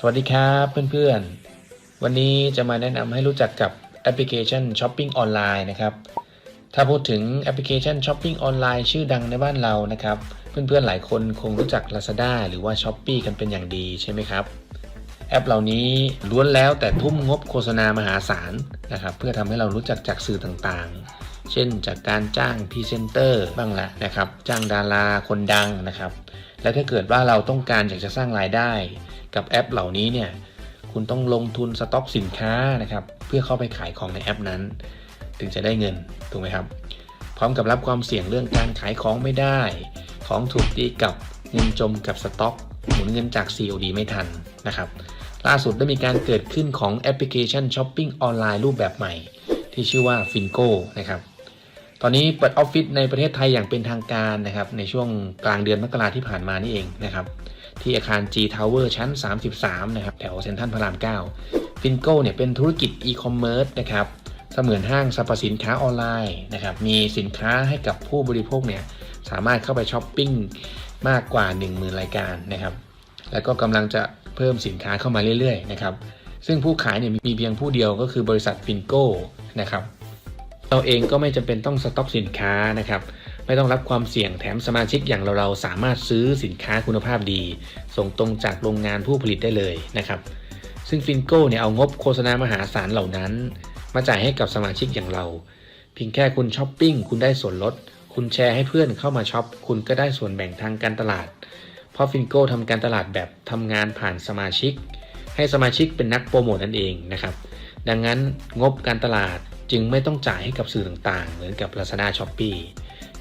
สวัสดีครับเพื่อนๆ วันนี้จะมาแนะนำให้รู้จักกับแอปพลิเคชันช้อปปิ้งออนไลน์นะครับ ถ้าพูดถึงแอปพลิเคชันช้อปปิ้งออนไลน์ชื่อดังในบ้านเรานะครับ เพื่อนๆหลายคนคงรู้จัก Lazada หรือว่า s h อ p e e กันเป็นอย่างดีใช่ไหมครับ แอปเหล่านี้ล้วนแล้วแต่ทุ่มงบโฆษณามหาศาลนะครับ เพื่อทำให้เรารู้จักจากสื่อต่างๆ เช่นจากการจ้างพรีเซนเตอร์บ้างละนะครับ จ้างดาราคนดังนะครับ และถ้าเกิดว่าเราต้องการอยากจะสร้างรายได้ กับแอปเหล่านี้เนี่ยคุณต้องลงทุนสต็อกสินค้านะครับเพื่อเข้าไปขายของในแอปนั้น ถึงจะได้เงินถูกไหมครับ พร้อมกับรับความเสี่ยงเรื่องการขายของไม่ได้ ของถูกตีกับเงินจมกับสต็อกหมุนเงินจาก COD ไม่ทันนะครับล่าสุดได้มีการเกิดขึ้นของแอปพลิเคชันช้อปปิ้งออนไลน์รูปแบบใหม่ ที่ชื่อว่า Finco นะครับ ตอนนี้เปิดออฟฟิศในประเทศไทยอย่างเป็นทางการนะครับ ในช่วงกลางเดือนมกราที่ผ่านมานี่เองนะครับ ที่อาคาร G Tower ชั้น 33 นะครับ แถวเซ็นทรัลพระราม 9 ฟินโก้เนี่ยเป็นธุรกิจอีคอมเมิร์ซนะครับเสมือนห้างสรรพสินค้าออนไลน์นะครับ มีสินค้าให้กับผู้บริโภคเนี่ยสามารถเข้าไปช้อปปิ้งมากกว่า 10,000 รายการนะครับ แล้วก็กำลังจะเพิ่มสินค้าเข้ามาเรื่อยๆนะครับ ซึ่งผู้ขายเนี่ยมีเพียงผู้เดียวก็คือบริษัทฟินโก้นะครับ เราเองก็ไม่จำเป็นต้องสต็อกสินค้านะครับ ไม่ต้องรับความเสี่ยงแถมสมาชิกอย่างเราเราๆสามารถซื้อสินค้าคุณภาพดี ส่งตรงจากโรงงานผู้ผลิตได้เลยนะครับ ซึ่งฟินโก้เนี่ยเอางบโฆษณามหาศาลเหล่านั้น มาจ่ายให้กับสมาชิกอย่างเรา เพียงแค่คุณช้อปปิ้งคุณได้ส่วนลด คุณแชร์ให้เพื่อนเข้ามาช็อป คุณก็ได้ส่วนแบ่งทางการตลาด เพราะฟินโก้ทำการตลาดแบบทำงานผ่านสมาชิก ให้สมาชิกเป็นนักโปรโมทนั่นเองนะครับ ดังนั้นงบการตลาด จึงไม่ต้องจ่ายให้กับสื่อต่างๆ เหมือนกับ Lazada s h o p e e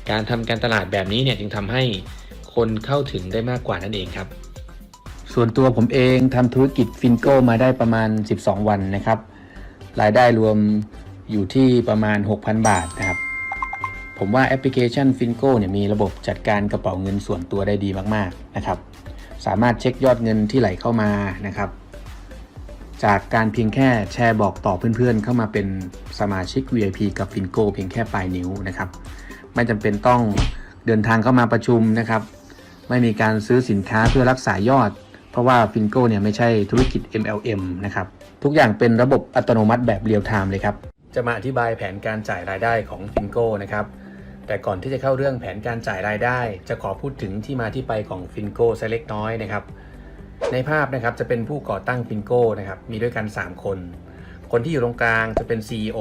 การทำการตลาดแบบนี้เนี่ยจึงทำให้คนเข้าถึงได้มากกว่านั่นเองครับ ส่วนตัวผมเองทำธุรกิจฟินโกมาได้ประมาณ 12 วันนะครับ รายได้รวมอยู่ที่ประมาณ 6,000 บาทนะครับ ผมว่าแอปพลิเคชันฟินโกเนี่ยมีระบบจัดการกระเป๋าเงินส่วนตัวได้ดีมากๆนะครับ สามารถเช็คยอดเงินที่ไหลเข้ามานะครับ จากการเพียงแค่แชร์บอกต่อเพื่อนๆ เข้ามาเป็นสมาชิก VIP กับฟินโก้เพียงแค่ปลายนิ้วนะครับ ไม่จำเป็นต้องเดินทางเข้ามาประชุมนะครับ ไม่มีการซื้อสินค้าเพื่อรักษายอด เพราะว่าฟินโก้เนี่ยไม่ใช่ธุรกิจ MLM นะครับ ทุกอย่างเป็นระบบอัตโนมัติแบบเรียลไทม์เลยครับ จะมาอธิบายแผนการจ่ายรายได้ของฟินโก้นะครับแต่ก่อนที่จะเข้าเรื่องแผนการจ่ายรายได้ จะขอพูดถึงที่มาที่ไปของฟินโก้สักเล็กน้อยนะครับ ในภาพนะครับจะเป็นผู้ก่อตั้งฟินโก้นะครับมีด้วยกัน 3 คน คนที่อยู่ตรงกลางจะเป็น CEO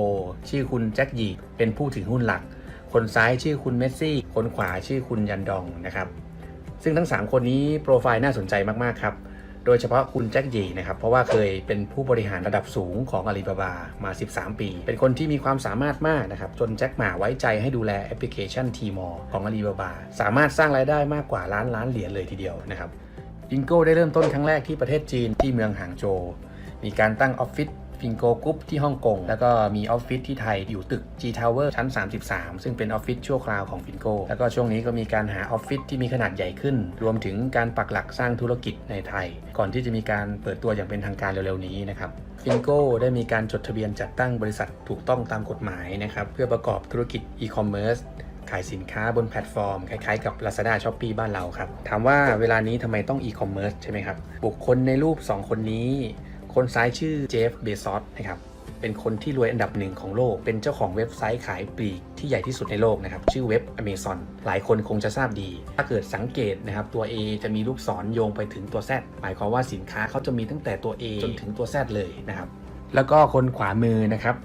ชื่อคุณแจ็คหยีเป็นผู้ถือหุ้นหลัก คนซ้ายชื่อคุณเมสซี่ คนขวาชื่อคุณยันดองนะครับ ซึ่งทั้ง 3 คนนี้โปรไฟล์น่าสนใจมากๆครับโดยเฉพาะคุณแจ็คหยีนะครับ เพราะว่าเคยเป็นผู้บริหารระดับสูงของอาลีบาบามา 13 ปี เป็นคนที่มีความสามารถมากนะครับ จนแจ็คหมาไว้ใจให้ดูแลแอปพลิเคชันทีมอของอาลีบาบาสามารถสร้างรายได้มากกว่าล้านล้านเหรียญเลยทีเดียวนะครับ ฟิงโก้ได้เริ่มต้นครั้งแรกที่ประเทศจีนที่เมืองหางโจวมีการตั้งออฟฟิศฟิงโกกรุ๊ปที่ฮ่องกง แล้วก็มีออฟฟิศที่ไทยอยู่ตึก G Tower ชั้น 33 ซึ่งเป็นออฟฟิศชั่วคราวของฟินโกแล้วก็ช่วงนี้ก็มีการหาออฟฟิศที่มีขนาดใหญ่ขึ้น รวมถึงการปักหลักสร้างธุรกิจในไทย ก่อนที่จะมีการเปิดตัวอย่างเป็นทางการเร็วๆนี้นะครับฟินโก้ได้มีการจดทะเบียนจัดตั้งบริษัทถูกต้องตามกฎหมายนะครับเพื่อประกอบธุรกิจอีคอมเมิร์ซ ขายสินค้าบนแพลตฟอร์ม คล้ายๆกับ Lazada s h o p e e บ้านเราครับ ถามว่าเวลานี้ทำไมต้องอีคอมเมิร์ซใช่ไหมครับ บุคคลในรูป 2 คนนี้ คนซ้ายชื่อเจฟเบซอสนะครับเป็นคนที่รวยอันดับหนึ่งของโลก เป็นเจ้าของเว็บไซต์ขายปลีกที่ใหญ่ที่สุดในโลกนะครับ ชื่อเว็บ Amazon หลายคนคงจะทราบดี ถ้าเกิดสังเกตนะครับ ตัว A จะมีลูกศรโยงไปถึงตัว Z หมายความว่าสินค้าเขาจะมีตั้งแต่ตัว A จนถึงตัว Z เลยนะครับ แล้วก็คนขวามือนะครับ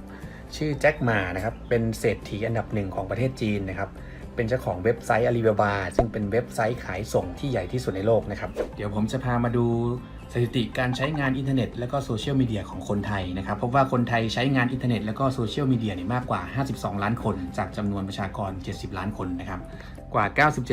ชื่อแจ็คหมานะครับ เป็นเศรษฐีอันดับหนึ่งของประเทศจีนนะครับ เป็นเจ้าของเว็บไซต์อาลีบาบาซึ่งเป็นเว็บไซต์ขายส่งที่ใหญ่ที่สุดในโลกนะครับ เดี๋ยวผมจะพามาดูสถิติการใช้งานอินเทอร์เน็ตและก็โซเชียลมีเดียของคนไทยนะครับพบว่าคนไทยใช้งานอินเทอร์เน็ตและก็โซเชียลมีเดียเนี่ยมากกว่า 52 ล้านคน จากจำนวนประชากร 70 ล้านคนนะครับกว่า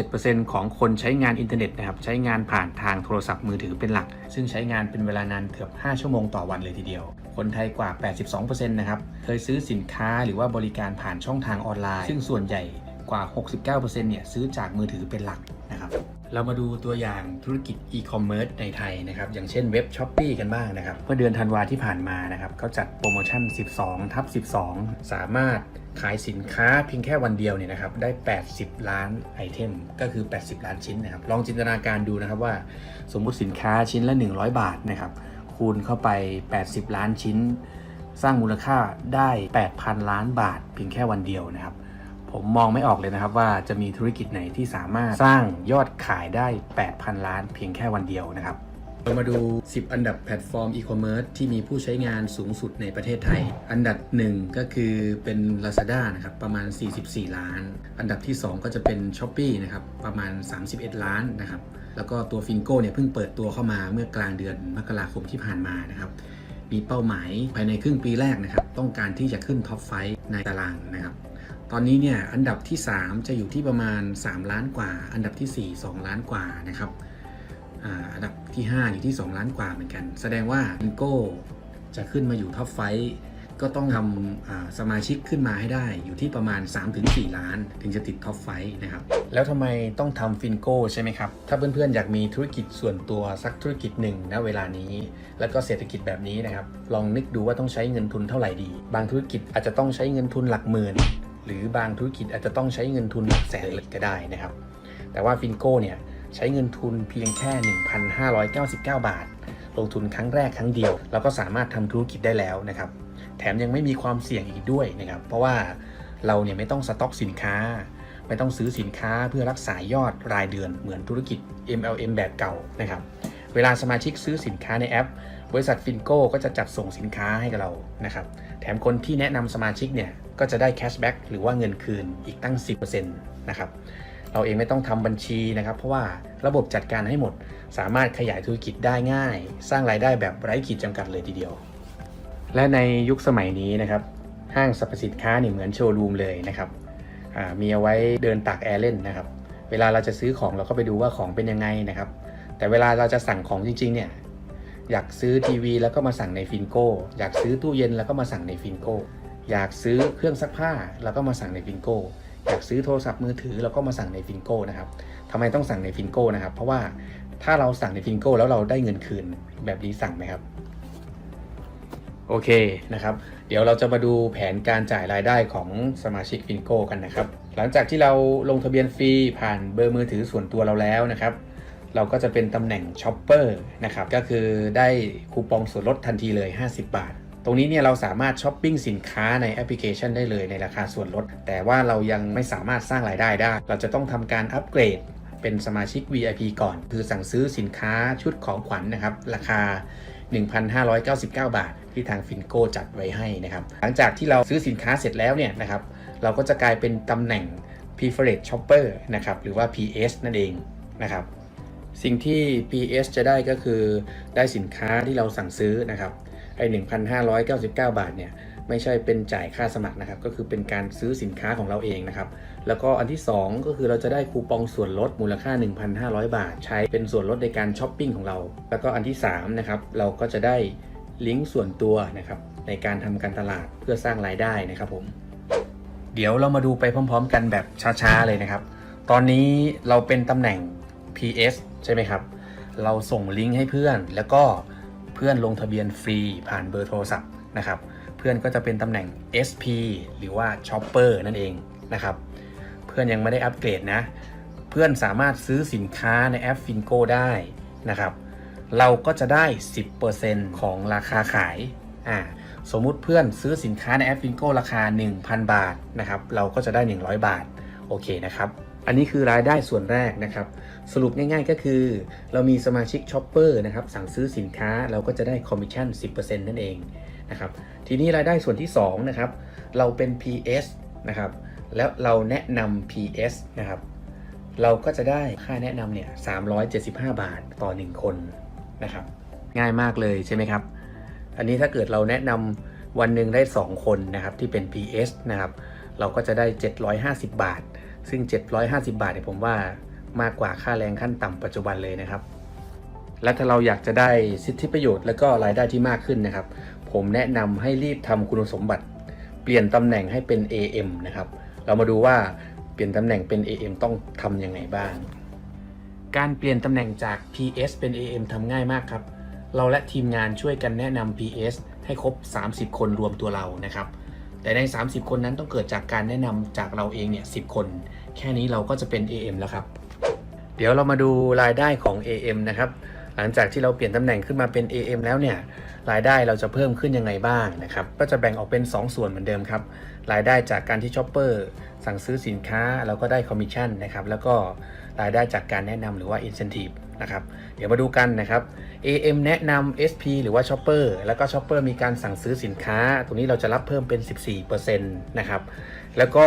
97%ของคนใช้งานอินเทอร์เน็ตนะครับใช้งานผ่านทางโทรศัพท์มือถือเป็นหลัก ซึ่งใช้งานเป็นเวลานานเกือบ 5 ชั่วโมงต่อวันเลยทีเดียว คนไทยกว่า 82%นะครับ เคยซื้อสินค้าหรือว่าบริการผ่านช่องทางออนไลน์ ซึ่งส่วนใหญ่กว่า 69%เนี่ยซื้อจากมือถือเป็นหลักนะครับ เรามาดูตัวอย่างธุรกิจอีคอมเมิร์ซในไทยนะครับ อย่างเช่นเว็บช้อปปีกันบ้างนะครับ เมื่อเดือนธันวาที่ผ่านมานะครับเขาจัดโปรโมชั่น 12 ทับ 12 สามารถขายสินค้าเพียงแค่วันเดียวเนี่ยนะครับได้ 80 ล้านไอเทม ก็คือ 80 ล้านชิ้นนะครับ ลองจินตนาการดูนะครับว่า สมมุติสินค้าชิ้นละ 100 บาทนะครับ คูณเข้าไป 80 ล้านชิ้น สร้างมูลค่าได้ 8,000 ล้านบาท เพียงแค่วันเดียวนะครับ ผมมองไม่ออกเลยนะครับว่าจะมีธุรกิจไหนที่สามารถสร้างยอดขายได้ 8,000 ล้าน เพียงแค่วันเดียวนะครับเรามาดู 10 อันดับแพลตฟอร์มอีคอมเมิร์ซที่มีผู้ใช้งานสูงสุดในประเทศไทย อันดับ 1 ก็คือเป็น Lazada นะครับประมาณ 44 ล้าน อันดับที่ 2 ก็จะเป็น s h อ p e e นะครับประมาณ 31 ล้านนะครับ แล้วก็ตัว Fingo เนี่ยเพิ่งเปิดตัวเข้ามาเมื่อกลางเดือนมกราคมที่ผ่านมานะครับ มีเป้าหมายภายในครึ่งปีแรกนะครับ ต้องการที่จะขึ้นท็อปไฟในตารางนะครับ ตอนนี้เนี่ยอันดับที่ 3 จะอยู่ที่ประมาณ 3 ล้านกว่า อันดับที่ 4 2 ล้านกว่านะครับอันดับที่ 5 อยู่ที่ 2 ล้านกว่าเหมือนกัน แสดงว่า i n g o จะขึ้นมาอยู่ท็อปไฟ ก็ต้องทำสมาชิกขึ้นมาให้ได้อยู่ที่ประมาณ 3-4 ล้าน ถึงจะติดท็อปไฟนะครับ แล้วทำไมต้องทำฟินโก้ใช่ไหมครับ ถ้าเพื่อนๆ อยากมีธุรกิจส่วนตัวสักธุรกิจหนึ่งณเวลานี้ แล้วก็เศรษฐกิจแบบนี้นะครับ ลองนึกดูว่าต้องใช้เงินทุนเท่าไหร่ดี บางธุรกิจอาจจะต้องใช้เงินทุนหลักหมื่น หรือบางธุรกิจอาจจะต้องใช้เงินทุนหลักแสนเลยก็ได้นะครับ แต่ว่าฟินโก้เนี่ยใช้เงินทุนเพียงแค่ 1,599 บาท ลงทุนครั้งแรกครั้งเดียวเราก็สามารถทำธุรกิจได้แล้วนะครับ แถมยังไม่มีความเสี่ยงอีกด้วยนะครับ เพราะว่าเราเนี่ยไม่ต้องสต็อกสินค้า ไม่ต้องซื้อสินค้าเพื่อรักษายอดรายเดือนเหมือนธุรกิจ MLM แบบเก่านะครับ เวลาสมาชิกซื้อสินค้าในแอป บริษัทฟินโก้ก็จะจัดส่งสินค้าให้กับเรานะครับ แถมคนที่แนะนำสมาชิกเนี่ยก็จะได้แคชแบ็กหรือว่าเงินคืนอีกตั้ง 10%นะครับเราเองไม่ต้องทำบัญชีนะครับ เพราะว่าระบบจัดการให้หมด สามารถขยายธุรกิจได้ง่าย สร้างรายได้แบบไร้ขีดจำกัดเลยทีเดียว และในยุคสมัยนี้นะครับห้างสรรพสินค้าเนี่ยเหมือนโชว์รูมเลยนะครับมีเอาไว้เดินตากแอร์เล่นนะครับ เวลาเราจะซื้อของเราก็ไปดูว่าของเป็นยังไงนะครับ แต่เวลาเราจะสั่งของจริงๆเนี่ยอยากซื้อทีวีแล้วก็มาสั่งในฟินโก้ อยากซื้อตู้เย็นแล้วก็มาสั่งในฟินโก้ อยากซื้อเครื่องซักผ้าแล้วก็มาสั่งในฟินโก้ อยากซื้อโทรศัพท์มือถือแล้วก็มาสั่งในฟินโก้นะครับทำไมต้องสั่งในฟินโก้นะครับ เพราะว่าถ้าเราสั่งในฟินโก้แล้วเราได้เงินคืนแบบนี้สั่งไหมครับ โอเคนะครับ เดี๋ยวเราจะมาดูแผนการจ่ายรายได้ของสมาชิกฟินโก้กันนะครับ หลังจากที่เราลงทะเบียนฟรีผ่านเบอร์มือถือส่วนตัวเราแล้วนะครับ เราก็จะเป็นตำแหน่งช็อปเปอร์นะครับ ก็คือได้คูปองส่วนลดทันทีเลย 50 บาท ตรงนี้เนี่ยเราสามารถช้อปปิ้งสินค้าในแอปพลิเคชันได้เลยในราคาส่วนลด แต่ว่าเรายังไม่สามารถสร้างรายได้ได้ เราจะต้องทำการอัปเกรดเป็นสมาชิก VIP ก่อน คือสั่งซื้อสินค้าชุดของขวัญนนะครับ ราคา 1,599 บาท ที่ทางฟินโกจัดไว้ให้นะครับ หลังจากที่เราซื้อสินค้าเสร็จแล้วเนี่ยนะครับ เราก็จะกลายเป็นตำแหน่ง Preferred Shopper นะครับ หรือว่า PS นั่นเองนะครับ สิ่งที่ PS จะได้ก็คือได้สินค้าที่เราสั่งซื้อนะครับ ไอ้ 1,599 บาทเนี่ยไม่ใช่เป็นจ่ายค่าสมัครนะครับ ก็คือเป็นการซื้อสินค้าของเราเองนะครับ แล้วก็อันที่ 2 ก็คือเราจะได้คูปองส่วนลดมูลค่า 1,500 บาท ใช้เป็นส่วนลดในการช้อปปิ้งของเรา แล้วก็อันที่3นะครับเราก็จะได้ ลิงก์ส่วนตัวนะครับในการทำการตลาดเพื่อสร้างรายได้นะครับผม เดี๋ยวเรามาดูไปพร้อม ๆ กันแบบช้าๆเลยนะครับ ตอนนี้เราเป็นตำแหน่ง PS ใช่ไหมครับ เราส่งลิงก์ให้เพื่อน แล้วก็เพื่อนลงทะเบียนฟรีผ่านเบอร์โทรศัพท์นะครับ เพื่อนก็จะเป็นตำแหน่ง SP หรือว่า Shopper นั่นเองนะครับ เพื่อนยังไม่ได้อัปเกรดนะ เพื่อนสามารถซื้อสินค้าในแอป Fingo ได้นะครับ เราก็จะได้ 10%ของราคาขายอ่าสมมุติเพื่อนซื้อสินค้าในแอป Fingo ราคา 1,000 บาทนะครับเราก็จะได้ 100 บาทโอเคนะครับอันนี้คือรายได้ส่วนแรกนะครับ สรุปง่ายๆก็คือ เรามีสมาชิกช็อปเปอร์นะครับสั่งซื้อสินค้าเราก็จะได้คอมมิชชั่น 10%นั่นเองนะครับทีนี้รายได้ส่วนที่2นะครับเราเป็น PS นะครับแล้วเราแนะนำ PS นะครับเราก็จะได้ค่าแนะนำเนี่ย375 บาทต่อ 1 คน นะครับ ง่ายมากเลยใช่ไหมครับ อันนี้ถ้าเกิดเราแนะนำวันหนึ่งได้ 2 คนนะครับที่เป็น PS นะครับ เราก็จะได้ 750 บาท ซึ่ง 750 บาทเนี่ยผมว่ามากกว่าค่าแรงขั้นต่ำปัจจุบันเลยนะครับ และถ้าเราอยากจะได้สิทธิประโยชน์และก็รายได้ที่มากขึ้นนะครับ ผมแนะนำให้รีบทำคุณสมบัติ เปลี่ยนตำแหน่งให้เป็น AM นะครับ เรามาดูว่าเปลี่ยนตำแหน่งเป็น AM ต้องทำยังไงบ้าง การเปลี่ยนตำแหน่งจาก PS เป็น AM ทำง่ายมากครับ เราและทีมงานช่วยกันแนะนำ PS ให้ครบ 30 คนรวมตัวเรานะครับ แต่ใน 30 คนนั้นต้องเกิดจากการแนะนำจากเราเองเนี่ย10 คน แค่นี้เราก็จะเป็น AM แล้วครับ เดี๋ยวเรามาดูรายได้ของ AM นะครับ หลังจากที่เราเปลี่ยนตำแหน่งขึ้นมาเป็น AM แล้วเนี่ยรายได้เราจะเพิ่มขึ้นยังไงบ้างนะครับก็จะแบ่งออกเป็น 2 ส่วนเหมือนเดิมครับรายได้จากการที่ช็อปเปอร์สั่งซื้อสินค้าเราก็ได้คอมมิชชั่นนะครับแล้วก็รายได้จากการแนะนำหรือว่า Incentive นะครับเดี๋ยวมาดูกันนะครับ AM แนะนำ SP หรือว่า Shopper แล้วก็ Shopper มีการสั่งซื้อสินค้า ตรงนี้เราจะรับเพิ่มเป็น 14%นะครับแล้วก็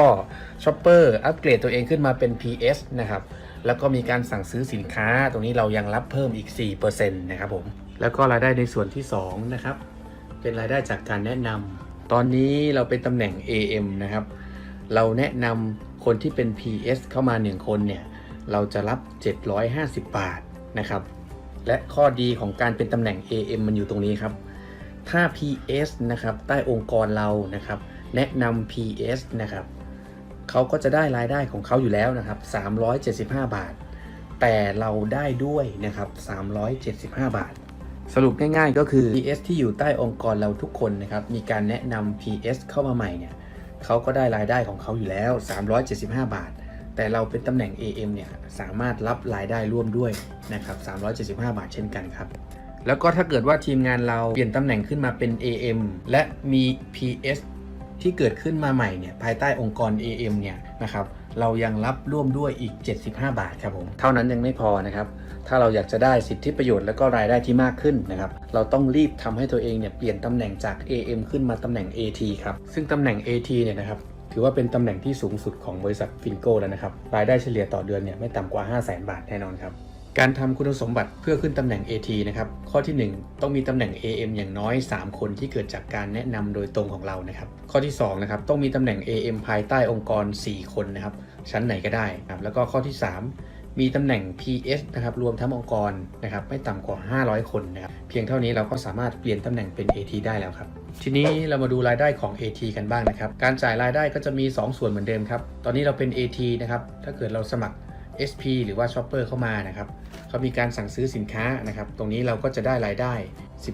Shopper อัปเกรดตัวเองขึ้นมาเป็น PS นะครับ แล้วก็มีการสั่งซื้อสินค้า ตรงนี้เรายังรับเพิ่มอีก 4%นะครับผมแล้วก็รายได้ในส่วนที่ 2 นะครับ เป็นรายได้จากการแนะนำตอนนี้เราเป็นตำแหน่ง AM นะครับ เราแนะนำคนที่เป็น PS เข้ามา 1 คนเนี่ย เราจะรับ 750 บาทนะครับ และข้อดีของการเป็นตำแหน่ง AM มันอยู่ตรงนี้ครับ ถ้า PS นะครับ ใต้องค์กรเรานะครับ แนะนำ PS นะครับ เขาก็จะได้รายได้ของเขาอยู่แล้วนะครับ 375 บาท แต่เราได้ด้วยนะครับ 375 บาท สรุปง่ายๆก็คือ PS ที่อยู่ใต้องค์กรเราทุกคนนะครับ มีการแนะนำ PS เข้ามาใหม่เนี่ยเขาก็ได้รายได้ของเขาอยู่แล้ว 375 บาท แต่เราเป็นตำแหน่ง AM เนี่ยสามารถรับรายได้ร่วมด้วยนะครับ 375 บาทเช่นกันครับแล้วก็ถ้าเกิดว่าทีมงานเราเปลี่ยนตำแหน่งขึ้นมาเป็น AM และมี PS ที่เกิดขึ้นมาใหม่เนี่ยภายใต้องค์กร AM เนี่ยนะครับเรายังรับร่วมด้วยอีก 75 บาทครับผมเท่านั้นยังไม่พอนะครับถ้าเราอยากจะได้สิทธิประโยชน์และก็รายได้ที่มากขึ้นนะครับเราต้องรีบทำให้ตัวเองเนี่ยเปลี่ยนตำแหน่งจาก AM ขึ้นมาตำแหน่ง AT ครับซึ่งตำแหน่ง AT เนี่ยนะครับถือว่าเป็นตำแหน่งที่สูงสุดของบริษัทฟินโกแล้วนะครับ รายได้เฉลี่ยต่อเดือนเนี่ยไม่ต่ำกว่า 5 0 0 0 0 0 บาทแน่นอนครับ การทำคุณสมบัติเพื่อขึ้นตำแหน่ง AT นะครับ ข้อที่ 1 ต้องมีตำแหน่ง AM อย่างน้อย 3 คนที่เกิดจากการแนะนำโดยตรงของเรานะครับ ข้อที่2นะครับต้องมีตำแหน่ง AM ภายใต้องค์กร 4 คนนะครับ ชั้นไหนก็ได้ครับแล้วก็ข้อที่ 3 มีตำแหน่ง PS นะครับรวมทั้งองค์กรนะครับไม่ต่ำกว่า 500 คนนะครับเพียงเท่านี้เราก็สามารถเปลี่ยนตำแหน่งเป็น AT ได้แล้วครับทีนี้เรามาดูรายได้ของ AT กันบ้างนะครับ การจ่ายรายได้ก็จะมี 2 ส่วนเหมือนเดิมครับตอนนี้เราเป็น AT นะครับถ้าเกิดเราสมัคร SP หรือว่า Shopper เข้ามานะครับเขามีการสั่งซื้อสินค้านะครับ ตรงนี้เราก็จะได้รายได้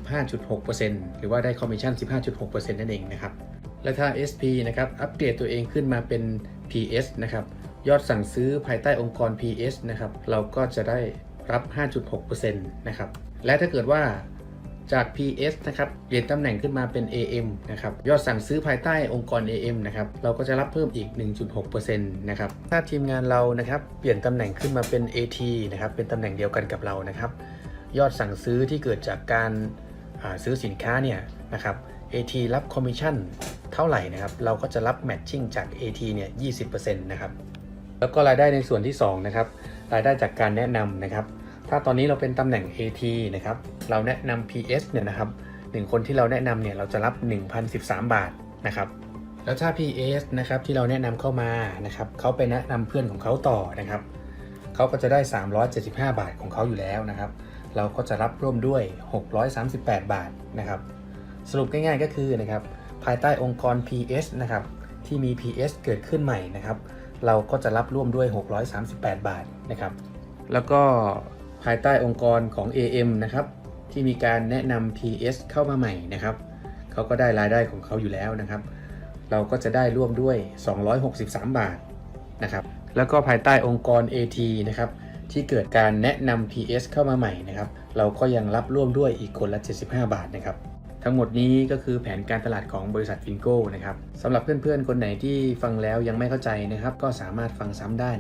15.6%หรือว่าได้คอมมิชชั่น 15.6%นั่นเองนะครับ และถ้า SP นะครับ อัปเกรดตัวเองขึ้นมาเป็น PS นะครับ ยอดสั่งซื้อภายใต้องค์กร PS นะครับ เราก็จะได้รับ 5.6%นะครับ และถ้าเกิดว่า จาก PS นะครับเปลี่ยนตำแหน่งขึ้นมาเป็น AM นะครับ ยอดสั่งซื้อภายใต้องค์กร AM นะครับ เราก็จะรับเพิ่มอีก 1.6%นะครับ ถ้าทีมงานเรานะครับ เปลี่ยนตำแหน่งขึ้นมาเป็น AT นะครับ เป็นตำแหน่งเดียวกันกับเรานะครับ ยอดสั่งซื้อที่เกิดจากการซื้อสินค้าเนี่ยนะครับ AT รับคอมมิชชั่นเท่าไหร่นะครับ เราก็จะรับแมทชิ่งจาก AT เนี่ย 20%นะครับ แล้วก็รายได้ในส่วนที่2นะครับ รายได้จากการแนะนำนะครับ ถ้าตอนนี้เราเป็นตำแหน่ง AT นะครับ เราแนะนำ PS เนี่ยนะครับหนึ่งคนที่เราแนะนำเนี่ยเราจะรับ 1,013 บาทนะครับ แล้วถ้า PS นะครับที่เราแนะนำเข้ามานะครับเขาไปแนะนำเพื่อนของเขาต่อนะครับเขาก็จะได้ 375 บาทของเขาอยู่แล้วนะครับ เราก็จะรับร่วมด้วย 638 บาทนะครับ สรุปง่ายๆก็คือนะครับภายใต้องค์กร PS นะครับที่มี PS เกิดขึ้นใหม่นะครับ เราก็จะรับร่วมด้วย 638 บาทนะครับ แล้วก็ ภายใต้องค์กรของ AM นะครับที่มีการแนะนำ PS เข้ามาใหม่นะครับเขาก็ได้รายได้ของเขาอยู่แล้วนะครับ เราก็จะได้ร่วมด้วย 263 บาทนะครับแล้วก็ภายใต้องค์กร AT นะครับที่เกิดการแนะนำ PS เข้ามาใหม่นะครับ เราก็ยังรับร่วมด้วยอีกคนละ 75 บาทนะครับ ทั้งหมดนี้ก็คือแผนการตลาดของบริษัทฟินโก้นะครับสำหรับเพื่อนๆ คนไหนที่ฟังแล้วยังไม่เข้าใจนะครับ ก็สามารถฟังซ้ำได้